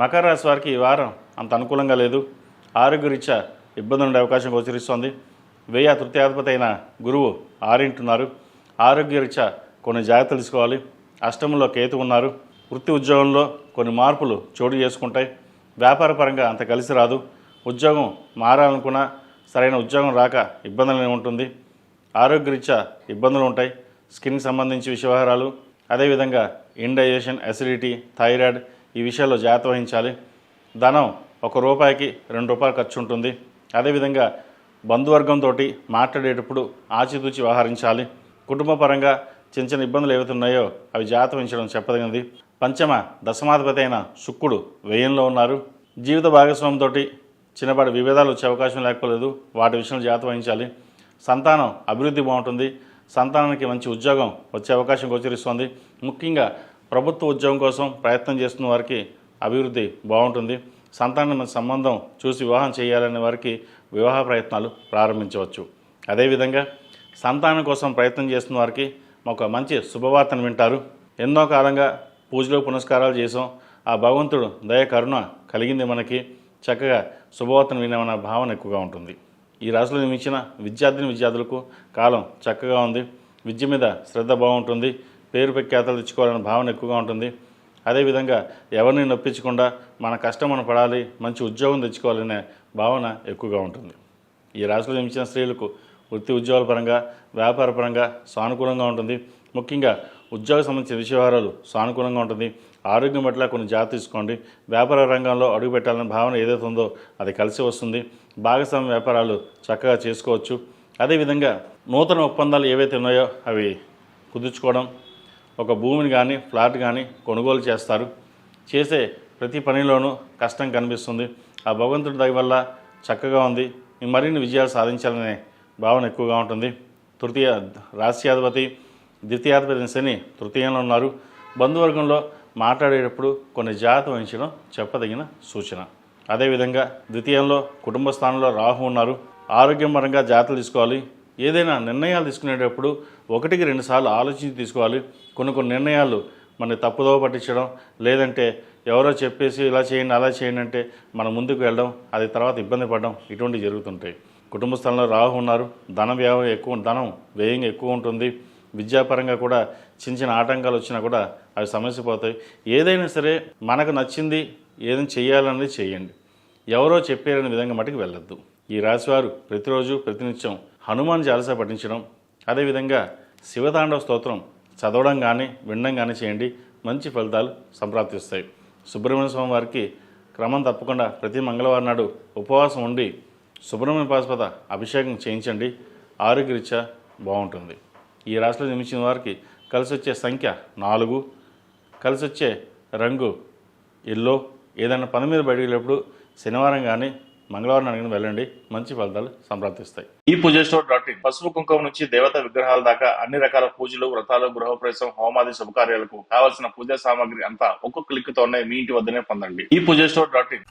మకర రాశి వారికి ఈ వారం అంత అనుకూలంగా లేదు. ఆరోగ్యరీత్యా ఇబ్బంది ఉండే అవకాశం గోచరిస్తోంది. వ్యయ తృతీయాధిపతి అయిన గురువు ఆరింటున్నారు. ఆరోగ్యరీత్యా కొన్ని జాగ్రత్తలు తీసుకోవాలి. అష్టమంలో కేతు ఉన్నారు. వృత్తి ఉద్యోగంలో కొన్ని మార్పులు చోటు చేసుకుంటాయి. వ్యాపార పరంగా అంత కలిసి రాదు. ఉద్యోగం మారాలనుకున్నా సరైన ఉద్యోగం రాక ఇబ్బందులు ఉంటుంది. ఆరోగ్యరీత్యా ఇబ్బందులు ఉంటాయి. స్కిన్ సంబంధించి విషవహారాలు అదేవిధంగా ఇండైజేషన్ అసిడిటీ థైరాయిడ్ ఈ విషయాల్లో జాగ్రత్త వహించాలి. ధనం ఒక రూపాయికి రెండు రూపాయలు ఖర్చు ఉంటుంది. అదేవిధంగా బంధువర్గంతో మాట్లాడేటప్పుడు ఆచితూచి వ్యవహరించాలి. కుటుంబ పరంగా చిన్న చిన్న ఇబ్బందులు ఏవైతున్నాయో అవి జాగ్రత్త వహించడం చెప్పదగినది. పంచమ దశమాధిపతి అయిన శుక్రుడు వ్యయంలో ఉన్నారు. జీవిత భాగస్వామితో చిన్నపాటి విభేదాలు వచ్చే అవకాశం లేకపోలేదు. వాటి విషయంలో జాగ్రత్త వహించాలి. సంతానం అభివృద్ధి బాగుంటుంది. సంతానానికి మంచి ఉద్యోగం వచ్చే అవకాశం గోచరిస్తోంది. ముఖ్యంగా ప్రభుత్వ ఉద్యోగం కోసం ప్రయత్నం చేస్తున్న వారికి అభివృద్ధి బాగుంటుంది. సంతానం సంబంధం చూసి వివాహం చేయాలనే వారికి వివాహ ప్రయత్నాలు ప్రారంభించవచ్చు. అదేవిధంగా సంతానం కోసం ప్రయత్నం చేస్తున్న వారికి ఒక మంచి శుభవార్తను వింటారు. ఎన్నో కాలంగా పూజలు పునస్కారాలు చేసాం ఆ భగవంతుడు దయ కరుణ కలిగింది మనకి. చక్కగా శుభవార్తను వినామన్న భావన ఎక్కువగా ఉంటుంది. ఈ రాశిలో నిర్మించిన విద్యార్థిని విద్యార్థులకు కాలం చక్కగా ఉంది. విద్య మీద శ్రద్ధ బాగుంటుంది. పేరు ప్రఖ్యాతలు తెచ్చుకోవాలనే భావన ఎక్కువగా ఉంటుంది. అదేవిధంగా ఎవరిని నొప్పించకుండా మన కష్టం మనం పడాలి మంచి ఉద్యోగం తెచ్చుకోవాలనే భావన ఎక్కువగా ఉంటుంది. ఈ రాశిలో జన్మించిన స్త్రీలకు వృత్తి ఉద్యోగాల పరంగా వ్యాపార పరంగా సానుకూలంగా ఉంటుంది. ముఖ్యంగా ఉద్యోగ సంబంధించిన విషయవహారాలు సానుకూలంగా ఉంటుంది. ఆరోగ్యం పట్ల కొన్ని జాగ్రత్త తీసుకోండి. వ్యాపార రంగంలో అడుగు పెట్టాలనే భావన ఏదైతే ఉందో అది కలిసి వస్తుంది. భాగస్వామ్య వ్యాపారాలు చక్కగా చేసుకోవచ్చు. అదేవిధంగా నూతన ఒప్పందాలు ఏవైతే ఉన్నాయో అవి కుదుర్చుకోవడం ఒక భూమిని కానీ ఫ్లాట్ కానీ కొనుగోలు చేస్తారు. చేసే ప్రతి పనిలోనూ కష్టం కనిపిస్తుంది. ఆ భగవంతుడి దయ వల్ల చక్కగా ఉంది. మరిన్ని విజయాలు సాధించాలనే భావన ఎక్కువగా ఉంటుంది. తృతీయ రాశ్యాధిపతి ద్వితీయాధిపతి శని తృతీయంలో ఉన్నారు. బంధువర్గంలో మాట్లాడేటప్పుడు కొన్ని జాగ్రత్త వహించడం చెప్పదగిన సూచన. అదేవిధంగా ద్వితీయంలో కుటుంబ స్థానంలో రాహు ఉన్నారు. ఆరోగ్యం పరంగా జాగ్రత్తలు తీసుకోవాలి. ఏదైనా నిర్ణయాలు తీసుకునేటప్పుడు ఒకటికి రెండుసార్లు ఆలోచించి తీసుకోవాలి. కొన్ని కొన్ని నిర్ణయాలు మన తప్పుదోవ పట్టించడం లేదంటే ఎవరో చెప్పేసి ఇలా చేయండి అలా చేయండి అంటే మనం ముందుకు వెళ్ళడం అది తర్వాత ఇబ్బంది పడడం ఇటువంటివి జరుగుతుంటాయి. కుటుంబ స్థలంలో రాహు ఉన్నారు ధన వ్యయం ఎక్కువ ధనం వ్యయం ఎక్కువ ఉంటుంది. విద్యాపరంగా కూడా చిన్న చిన్న ఆటంకాలు వచ్చినా కూడా అవి సమస్య పోతాయి. ఏదైనా సరే మనకు నచ్చింది ఏదైనా చేయాలన్నది చేయండి ఎవరో చెప్పారనే విధంగా మటుకు వెళ్ళొద్దు. ఈ రాశివారు ప్రతిరోజు ప్రతినిత్యం హనుమాన్ చాలసా పఠించడం అదేవిధంగా శివతాండవ స్తోత్రం చదవడం కానీ వినడం కానీ చేయండి. మంచి ఫలితాలు సంప్రాప్తిస్తాయి సుబ్రహ్మణ్య స్వామి వారికి క్రమం తప్పకుండా ప్రతి మంగళవారం నాడు ఉపవాసం ఉండి సుబ్రహ్మణ్య పాశుపత అభిషేకం చేయించండి. ఆరోగ్యరీత్యా బాగుంటుంది. ఈ రాశిలో జన్మించిన వారికి కలిసి వచ్చే సంఖ్య నాలుగు. కలిసి వచ్చే రంగు ఎల్లో. ఏదైనా పని మీద బయటకు వెళ్ళినప్పుడు శనివారం కానీ మంగళవారం అడిగిన వెళ్ళండి. మంచి ఫలితాలు సంప్రదిస్తాయి ఈ పూజ స్టోర్ డాట్ ఇన్. పసుపు కుంకుమ నుంచి దేవత విగ్రహాల దాకా అన్ని రకాల పూజలు వ్రతాలు గృహప్రవేశం హోమాది శుభకార్యాలకు కావలసిన పూజా సామాగ్రి అంతా ఒక్కొక్క క్లిక్ తోనే మీ ఇంటి వద్దనే పొందండి. ఈ పూజ స్టోర్ డాట్ ఇన్.